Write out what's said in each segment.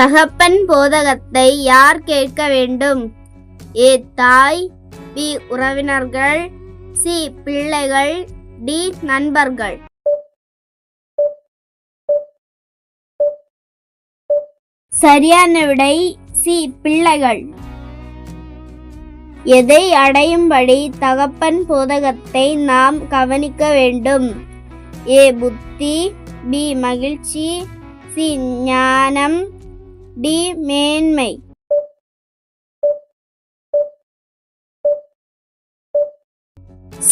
தகப்பன் போதகத்தை யார் கேட்க வேண்டும்? ஏ தாய் பி உறவினர்கள் சி பிள்ளைகள் டி நண்பர்கள். சரியான விடை சி பிள்ளைகள். எதை அடையும்படி தகப்பன் போதகத்தை நாம் கவனிக்க வேண்டும்? ஏ புத்தி பி மகிழ்ச்சி சி ஞானம் டி மேன்மை.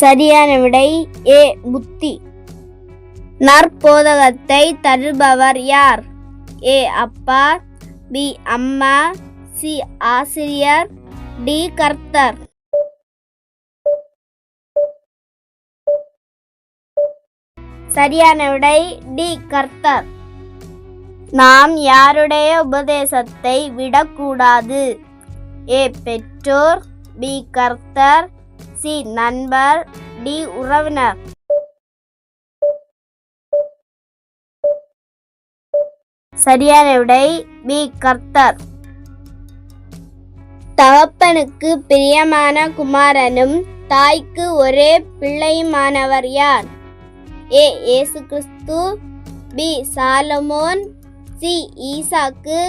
சரியான விடை ஏ புத்தி. நற்போதகத்தை தருபவர் யார்? ஏ அப்பா பி அம்மா சி ஆசிரியர் டி கர்த்தர். சரியான விடை டி கர்த்தர். நாம் யாருடைய உபதேசத்தை விடக்கூடாது. ஏ பெற்றோர் பி கர்த்தர் சி நண்பர் டி உறவினர். சரியான விடை பி கர்த்தர். தகப்பனுக்கு பிரியமான குமாரனும் தாய்க்கு ஒரே பிள்ளையுமானவர் யார்? ஏ இயேசு கிறிஸ்து பி சாலமோன் சி ஈசாக்கு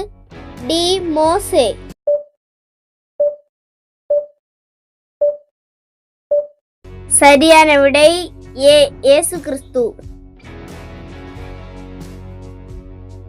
டி மோசே. சரியான விடை ஏ இயேசு கிறிஸ்து.